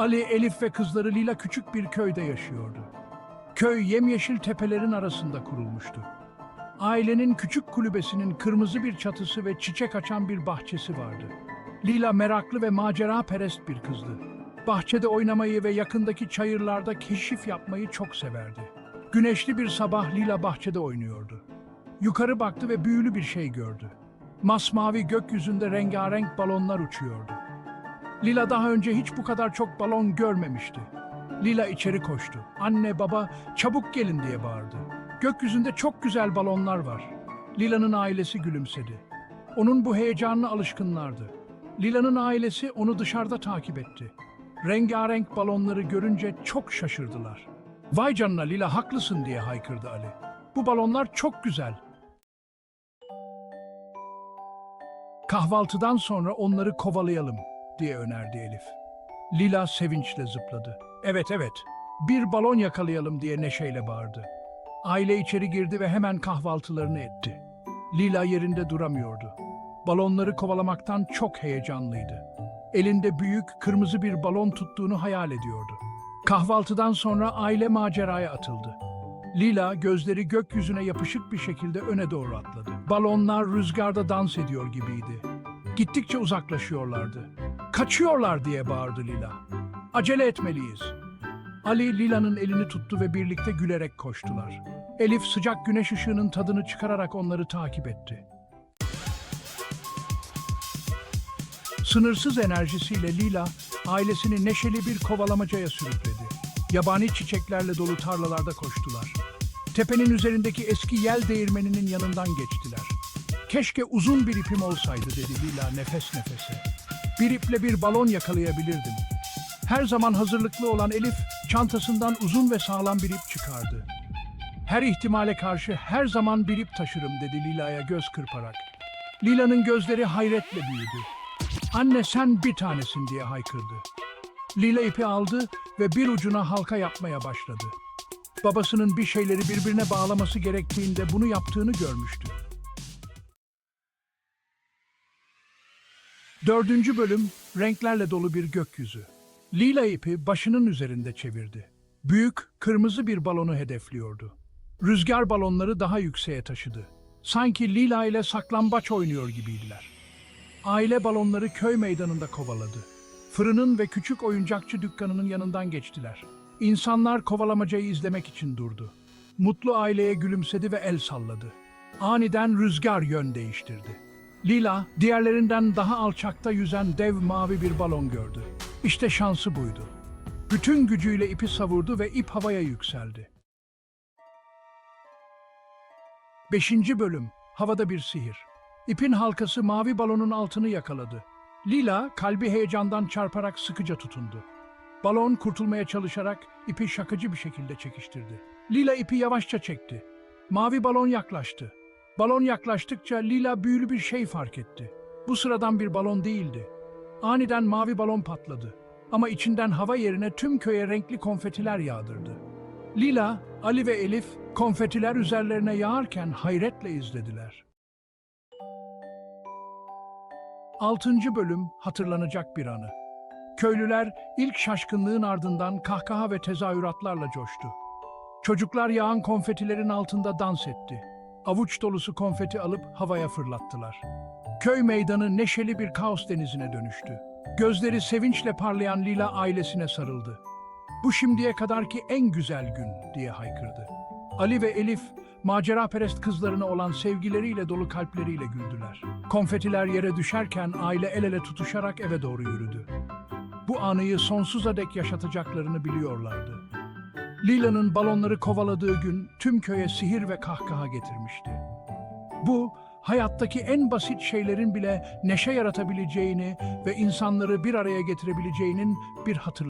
Ali, Elif ve kızları Lila küçük bir köyde yaşıyordu. Köy yemyeşil tepelerin arasında kurulmuştu. Ailenin küçük kulübesinin kırmızı bir çatısı ve çiçek açan bir bahçesi vardı. Lila meraklı ve macera perest bir kızdı. Bahçede oynamayı ve yakındaki çayırlarda keşif yapmayı çok severdi. Güneşli bir sabah Lila bahçede oynuyordu. Yukarı baktı ve büyülü bir şey gördü. Masmavi gökyüzünde rengarenk balonlar uçuyordu. Lila daha önce hiç bu kadar çok balon görmemişti. Lila içeri koştu. Anne baba çabuk gelin diye bağırdı. Gökyüzünde çok güzel balonlar var. Lila'nın ailesi gülümsedi. Onun bu heyecanına alışkınlardı. Lila'nın ailesi onu dışarıda takip etti. Rengarenk balonları görünce çok şaşırdılar. Vay canına Lila haklısın diye haykırdı Ali. Bu balonlar çok güzel. Kahvaltıdan sonra onları kovalayalım diye önerdi Elif. Lila sevinçle zıpladı. Evet evet, bir balon yakalayalım diye neşeyle bağırdı. Aile içeri girdi ve hemen kahvaltılarını etti. Lila yerinde duramıyordu. Balonları kovalamaktan çok heyecanlıydı. Elinde büyük, kırmızı bir balon tuttuğunu hayal ediyordu. Kahvaltıdan sonra aile maceraya atıldı. Lila gözleri gökyüzüne yapışık bir şekilde öne doğru atladı. Balonlar rüzgarda dans ediyor gibiydi. Gittikçe uzaklaşıyorlardı. Kaçıyorlar diye bağırdı Lila. Acele etmeliyiz. Ali Lila'nın elini tuttu ve birlikte gülerek koştular. Elif sıcak güneş ışığının tadını çıkararak onları takip etti. Sınırsız enerjisiyle Lila, ailesini neşeli bir kovalamacaya sürükledi. Yabani çiçeklerle dolu tarlalarda koştular. Tepenin üzerindeki eski yel değirmeninin yanından geçtiler. Keşke uzun bir ipim olsaydı dedi Lila nefes nefese. Bir iple bir balon yakalayabilirdim. Her zaman hazırlıklı olan Elif çantasından uzun ve sağlam bir ip çıkardı. Her ihtimale karşı her zaman bir ip taşırım dedi Lila'ya göz kırparak. Lila'nın gözleri hayretle büyüdü. Anne sen bir tanesin diye haykırdı. Lila ipi aldı ve bir ucuna halka yapmaya başladı. Babasının bir şeyleri birbirine bağlaması gerektiğinde bunu yaptığını görmüştü. Dördüncü bölüm renklerle dolu bir gökyüzü. Lila ipi başının üzerinde çevirdi. Büyük, kırmızı bir balonu hedefliyordu. Rüzgar balonları daha yükseğe taşıdı. Sanki Lila ile saklambaç oynuyor gibiydiler. Aile balonları köy meydanında kovaladı. Fırının ve küçük oyuncakçı dükkanının yanından geçtiler. İnsanlar kovalamacayı izlemek için durdu. Mutlu aileye gülümsedi ve el salladı. Aniden rüzgar yön değiştirdi. Lila, diğerlerinden daha alçakta yüzen dev mavi bir balon gördü. İşte şansı buydu. Bütün gücüyle ipi savurdu ve ip havaya yükseldi. Beşinci bölüm, havada bir sihir. İpin halkası mavi balonun altını yakaladı. Lila, kalbi heyecandan çarparak sıkıca tutundu. Balon kurtulmaya çalışarak ipi şakacı bir şekilde çekiştirdi. Lila ipi yavaşça çekti. Mavi balon yaklaştı. Balon yaklaştıkça Lila büyülü bir şey fark etti. Bu sıradan bir balon değildi. Aniden mavi balon patladı. Ama içinden hava yerine tüm köye renkli konfetiler yağdırdı. Lila, Ali ve Elif konfetiler üzerlerine yağarken hayretle izlediler. Altıncı bölüm hatırlanacak bir anı. Köylüler ilk şaşkınlığın ardından kahkaha ve tezahüratlarla coştu. Çocuklar yağan konfetilerin altında dans etti. Avuç dolusu konfeti alıp havaya fırlattılar. Köy meydanı neşeli bir kaos denizine dönüştü. Gözleri sevinçle parlayan Lila ailesine sarıldı. Bu şimdiye kadarki en güzel gün diye haykırdı. Ali ve Elif maceraperest kızlarına olan sevgileriyle dolu kalpleriyle güldüler. Konfetiler yere düşerken aile el ele tutuşarak eve doğru yürüdü. Bu anıyı sonsuza dek yaşatacaklarını biliyorlardı. Lila'nın balonları kovaladığı gün tüm köye sihir ve kahkaha getirmişti. Bu, hayattaki en basit şeylerin bile neşe yaratabileceğini ve insanları bir araya getirebileceğinin bir hatırlaması.